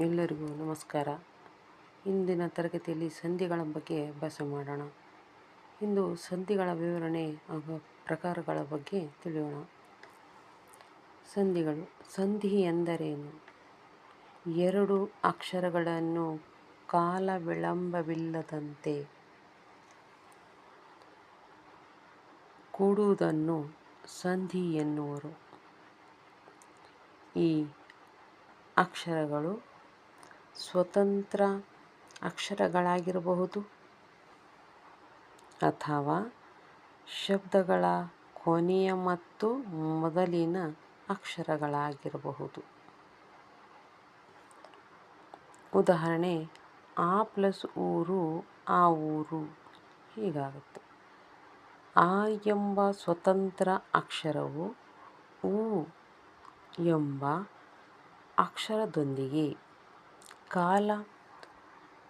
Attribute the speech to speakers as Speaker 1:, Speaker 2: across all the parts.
Speaker 1: ಎಲ್ಲರಿಗೂ ನಮಸ್ಕಾರ. ಇಂದಿನ ತರಗತಿಯಲ್ಲಿ ಸಂಧಿಗಳ ಬಗ್ಗೆ ಅಭ್ಯಾಸ ಮಾಡೋಣ. ಇಂದು ಸಂಧಿಗಳ ವಿವರಣೆ ಹಾಗೂ ಪ್ರಕಾರಗಳ ಬಗ್ಗೆ ತಿಳಿಯೋಣ. ಸಂಧಿಗಳು, ಸಂಧಿ ಎಂದರೇನು? ಎರಡು ಅಕ್ಷರಗಳನ್ನು ಕಾಲ ವಿಳಂಬವಿಲ್ಲದಂತೆ ಕೂಡುವುದನ್ನು ಸಂಧಿ ಎನ್ನುವರು. ಈ ಅಕ್ಷರಗಳು ಸ್ವತಂತ್ರ ಅಕ್ಷರಗಳಾಗಿರಬಹುದು ಅಥವಾ ಶಬ್ದಗಳ ಕೊನೆಯ ಮತ್ತು ಮೊದಲಿನ ಅಕ್ಷರಗಳಾಗಿರಬಹುದು. ಉದಾಹರಣೆ, ಆ ಪ್ಲಸ್ ಊರು, ಆ ಊರು. ಹೀಗಾಗುತ್ತೆ. ಆ ಎಂಬ ಸ್ವತಂತ್ರ ಅಕ್ಷರವು ಊ ಎಂಬ ಅಕ್ಷರದೊಂದಿಗೆ ಕಾಲ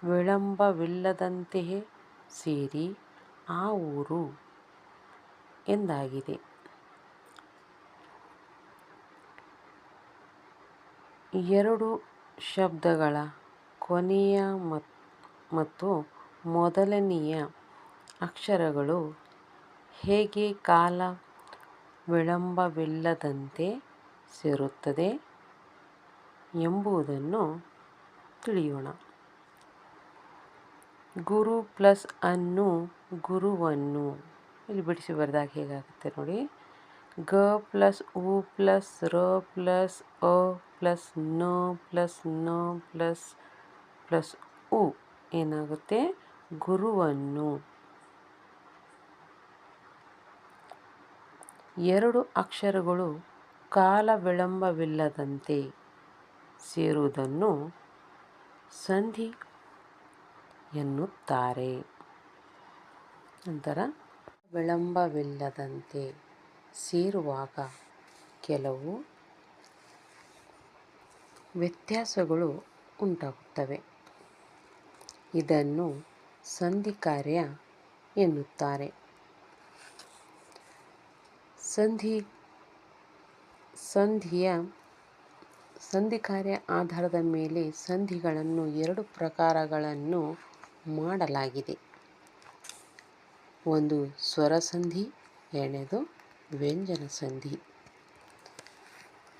Speaker 1: ವಿಳಂಬವಿಲ್ಲದಂತೆಯೇ ಸೇರಿ ಆ ಊರು ಎಂದಾಗಿದೆ. ಎರಡು ಶಬ್ದಗಳ ಕೊನೆಯ ಮತ್ತು ಮೊದಲನೆಯ ಅಕ್ಷರಗಳು ಹೇಗೆ ಕಾಲ ವಿಳಂಬವಿಲ್ಲದಂತೆ ಸೇರುತ್ತದೆ ಎಂಬುದನ್ನು ತಿಳಿಯೋಣ. ಗುರು ಪ್ಲಸ್ ಅನ್ನು ಗುರುವನ್ನು. ಇಲ್ಲಿ ಬಿಡಿಸಿ ಬರೆದಾಗ ಹೇಗಾಗುತ್ತೆ ನೋಡಿ. ಗ ಪ್ಲಸ್ ಉ ಪ್ಲಸ್ ರ ಪ್ಲಸ್ ಅ ಪ್ಲಸ್ನ ಪ್ಲಸ್ನ ಪ್ಲಸ್ ಪ್ಲಸ್ ಉ ಏನಾಗುತ್ತೆ? ಗುರುವನ್ನು. ಎರಡು ಅಕ್ಷರಗಳು ಕಾಲ ವಿಳಂಬವಿಲ್ಲದಂತೆ ಸೇರುವುದನ್ನು ಸಂಧಿ ಎನ್ನುತ್ತಾರೆ. ನಂತರ ವಿಳಂಬವಿಲ್ಲದಂತೆ ಸೇರುವಾಗ ಕೆಲವು ವ್ಯತ್ಯಾಸಗಳು ಉಂಟಾಗುತ್ತವೆ. ಇದನ್ನು ಸಂಧಿ ಕಾರ್ಯ ಎನ್ನುತ್ತಾರೆ. ಸಂಧಿ ಸಂಧಿಯ ಸಂಧಿ ಕಾರ್ಯ ಆಧಾರದ ಮೇಲೆ ಸಂಧಿಗಳನ್ನು ಎರಡು ಪ್ರಕಾರಗಳನ್ನು ಮಾಡಲಾಗಿದೆ. ಒಂದು ಸ್ವರ ಸಂಧಿ ಎರಡನೇದು ವ್ಯಂಜನ ಸಂಧಿ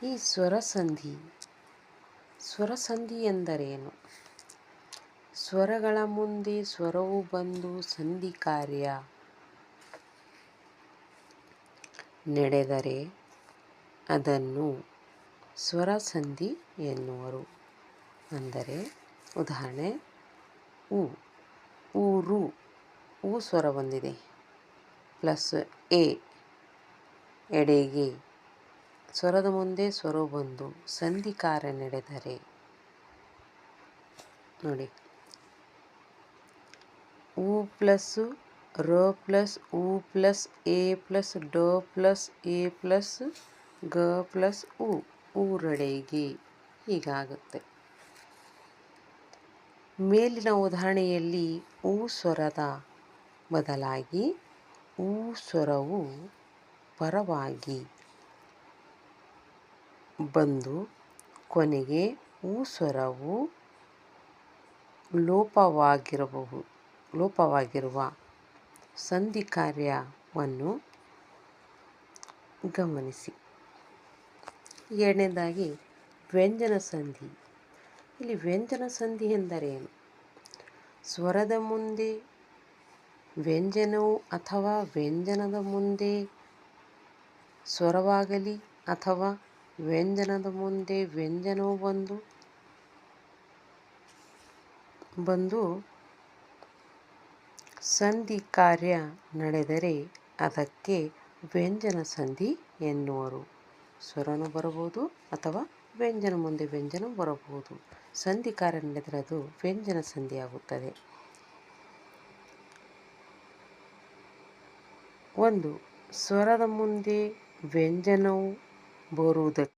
Speaker 1: ಈ ಸ್ವರ ಸಂಧಿ ಸ್ವರ ಸಂಧಿ ಎಂದರೇನು? ಸ್ವರಗಳ ಮುಂದೆ ಸ್ವರವು ಬಂದು ಸಂಧಿ ಕಾರ್ಯ ನಡೆದರೆ ಅದನ್ನು ಸ್ವರ ಸಂಧಿ ಎನ್ನುವರು. ಅಂದರೆ ಉದಾಹರಣೆ ಉ ಊರು ಉ ಸ್ವರ ಬಂದಿದೆ. Plus A, ಎಡೆಗೆ. ಸ್ವರದ ಮುಂದೆ ಸ್ವರ ಬಂದು ಸಂಧಿ ಕಾರ್ಯ ನಡೆದರೆ. ನೋಡಿ. ಉ ಪ್ಲಸ್ ರ ಪ್ಲಸ್ ಉ ಪ್ಲಸ್ ಎ ಪ್ಲಸ್ ಡ ಪ್ಲಸ್ ಎ ಪ್ಲಸ್ ಗ ಪ್ಲಸ್ ಉ. ಊರಡೆಗೆ ಹೀಗಾಗುತ್ತೆ. ಮೇಲಿನ ಉದಾಹರಣೆಯಲ್ಲಿ ಊ ಸ್ವರದ ಬದಲಾಗಿ ಊ ಸ್ವರವು ಪರವಾಗಿ ಬಂದು ಕೊನೆಗೆ ಊ ಸ್ವರವು ಲೋಪವಾಗಿರಬಹುದು, ಲೋಪವಾಗಿರುವ ಸಂಧಿ ಕಾರ್ಯವನ್ನು ಗಮನಿಸಿ. ಎರಡನೇದಾಗಿ ವ್ಯಂಜನ ಸಂಧಿ. ಇಲ್ಲಿ ವ್ಯಂಜನ ಸಂಧಿ ಎಂದರೇನು ಸ್ವರದ ಮುಂದೆ ವ್ಯಂಜನವು ಅಥವಾ ವ್ಯಂಜನದ ಮುಂದೆ ಸ್ವರವಾಗಲಿ ಅಥವಾ ವ್ಯಂಜನದ ಮುಂದೆ ವ್ಯಂಜನವು ಬಂದು ಬಂದು ಸಂಧಿ ಕಾರ್ಯ ನಡೆದರೆ ಅದಕ್ಕೆ ವ್ಯಂಜನ ಸಂಧಿ ಎನ್ನುವರು. ಸ್ವರನೂ ಬರಬಹುದು ಅಥವಾ ವ್ಯಂಜನ ಮುಂದೆ ವ್ಯಂಜನ ಬರಬಹುದು. ಸಂಧಿ ಕಾರ್ಯ ನಡೆದರೆ ಅದು ವ್ಯಂಜನ ಸಂಧಿಯಾಗುತ್ತದೆ. ಒಂದು, ಸ್ವರದ ಮುಂದೆ ವ್ಯಂಜನವು ಬರುವುದಕ್ಕೆ